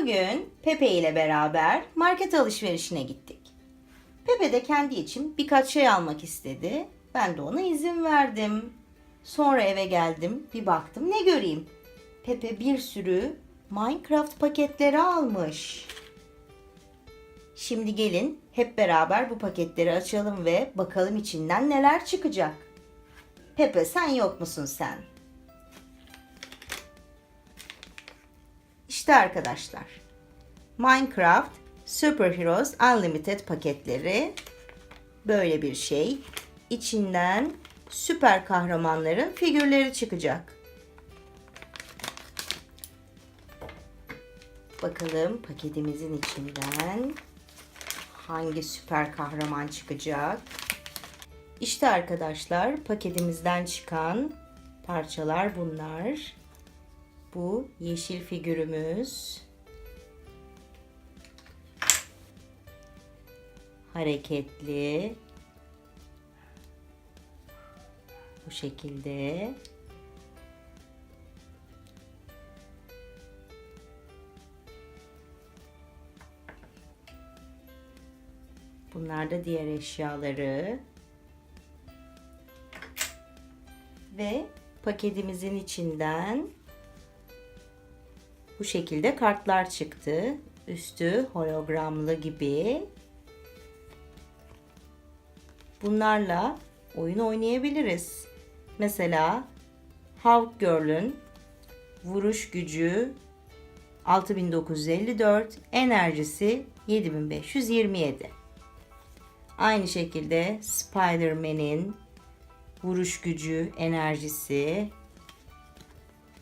Bugün Pepe ile beraber market alışverişine gittik. Pepe de kendi için birkaç şey almak istedi. Ben de ona izin verdim. Sonra eve geldim, bir baktım ne göreyim? Pepe bir sürü Minecraft paketleri almış. Şimdi gelin hep beraber bu paketleri açalım ve bakalım içinden neler çıkacak. Pepe sen yok musun sen? İşte arkadaşlar. Minecraft Super Heroes Unlimited paketleri böyle bir şey. İçinden süper kahramanların figürleri çıkacak. Bakalım paketimizin içinden hangi süper kahraman çıkacak? İşte arkadaşlar paketimizden çıkan parçalar bunlar. Bu yeşil figürümüz. Hareketli. Bu şekilde. Bunlar da diğer eşyaları. Ve paketimizin içinden bu şekilde kartlar çıktı. Üstü hologramlı gibi. Bunlarla oyun oynayabiliriz. Mesela Hawk Girl'ün vuruş gücü 6954, enerjisi 7527. Aynı şekilde Spider-Man'in vuruş gücü, enerjisi,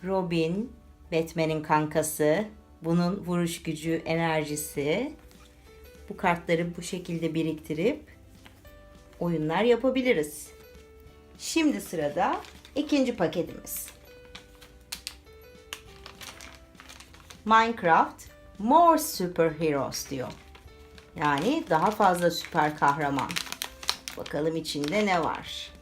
Robin, Batman'in kankası, bunun vuruş gücü, enerjisi. Bu kartları bu şekilde biriktirip oyunlar yapabiliriz. Şimdi sırada ikinci paketimiz. Minecraft More Super Heroes diyor. Yani daha fazla süper kahraman. Bakalım içinde ne var.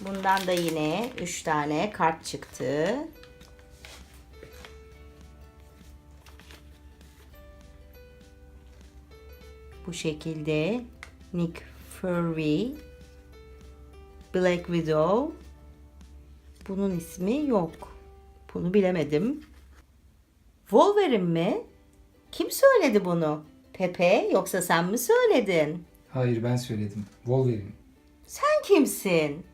Bundan da yine 3 tane kart çıktı. Bu şekilde Nick Fury, Black Widow. Bunun ismi yok. Bunu bilemedim. Wolverine mi? Kim söyledi bunu? Pepe yoksa sen mi söyledin? Hayır ben söyledim. Wolverine. Sen kimsin?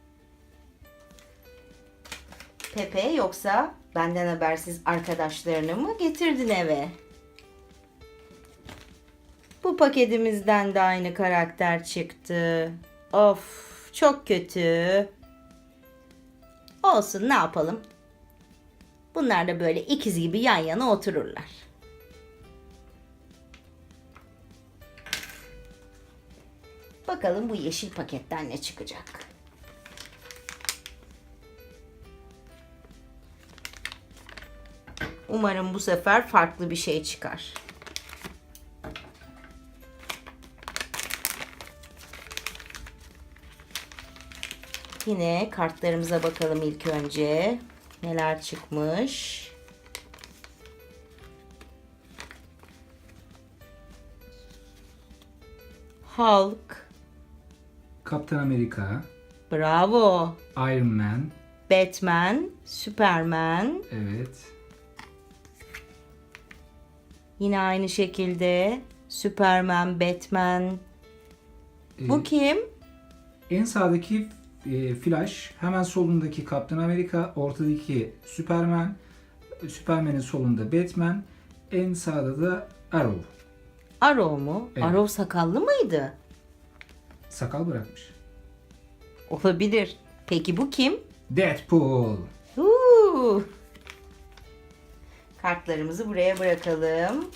Pepe yoksa benden habersiz arkadaşlarını mı getirdin eve? Bu paketimizden de aynı karakter çıktı. Of çok kötü. Olsun ne yapalım. Bunlar da böyle ikiz gibi yan yana otururlar. Bakalım bu yeşil paketten ne çıkacak. Umarım bu sefer farklı bir şey çıkar. Yine kartlarımıza bakalım ilk önce. Neler çıkmış? Hulk. Kaptan Amerika, Bravo. Iron Man, Batman, Superman. evet. Yine aynı şekilde Superman, Batman. Ee, Bu kim? en sağdaki e, Flash, hemen solundaki Kaptan Amerika, ortadaki Superman, Superman'in solunda Batman, en sağda da Arrow. Arrow mu? Evet. Arrow sakallı mıydı? Sakal bırakmış. Olabilir. Peki bu kim? Deadpool. Huu. Kartlarımızı buraya bırakalım.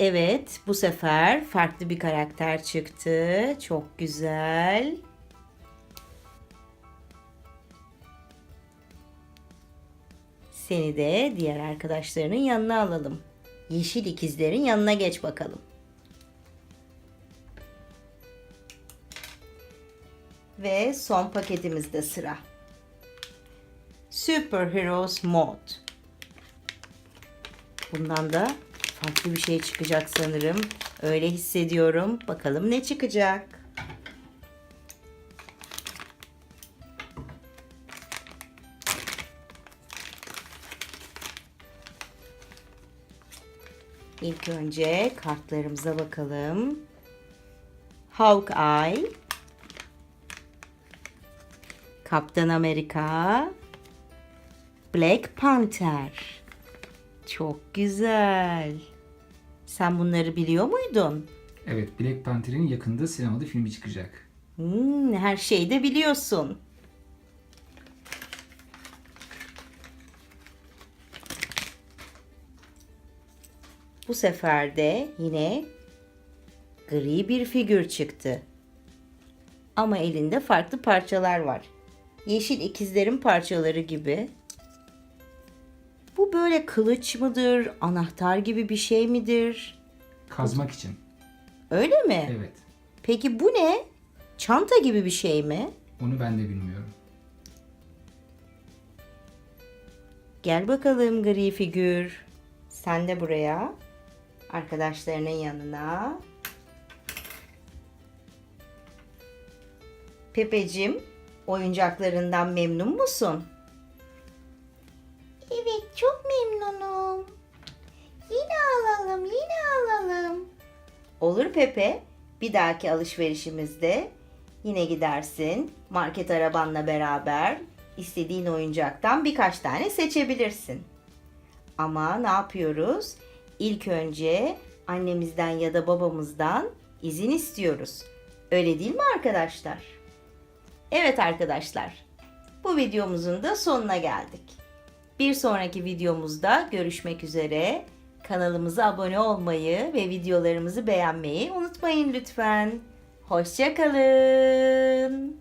Evet, bu sefer farklı bir karakter çıktı. Çok güzel. Seni de diğer arkadaşlarının yanına alalım. Yeşil ikizlerin yanına geç bakalım. Ve son paketimizde sıra. Super Heroes Mode. Bundan da farklı bir şey çıkacak sanırım. Öyle hissediyorum. Bakalım ne çıkacak. İlk önce kartlarımıza bakalım. Hawkeye, Kaptan Amerika, Black Panther. Çok güzel. Sen bunları biliyor muydun? Evet, Black Panther'in yakında sinemada filmi çıkacak. Hmm, her şeyi de biliyorsun. Bu sefer de yine gri bir figür çıktı. Ama elinde farklı parçalar var. Yeşil ikizlerin parçaları gibi. Bu böyle kılıç mıdır, anahtar gibi bir şey midir? Kazmak için. Öyle mi? Evet. Peki bu ne? Çanta gibi bir şey mi? Onu ben de bilmiyorum. Gel bakalım gri figür. Sen de buraya. Arkadaşlarının yanına. Pepecim, oyuncaklarından memnun musun? Evet, çok memnunum. Yine alalım, yine alalım. Olur Pepe. Bir dahaki alışverişimizde yine gidersin. Market arabanla beraber istediğin oyuncaktan birkaç tane seçebilirsin. Ama ne yapıyoruz? İlk önce annemizden ya da babamızdan izin istiyoruz. Öyle değil mi arkadaşlar? Evet arkadaşlar. Bu videomuzun da sonuna geldik. Bir sonraki videomuzda görüşmek üzere. Kanalımıza abone olmayı ve videolarımızı beğenmeyi unutmayın lütfen. Hoşçakalın.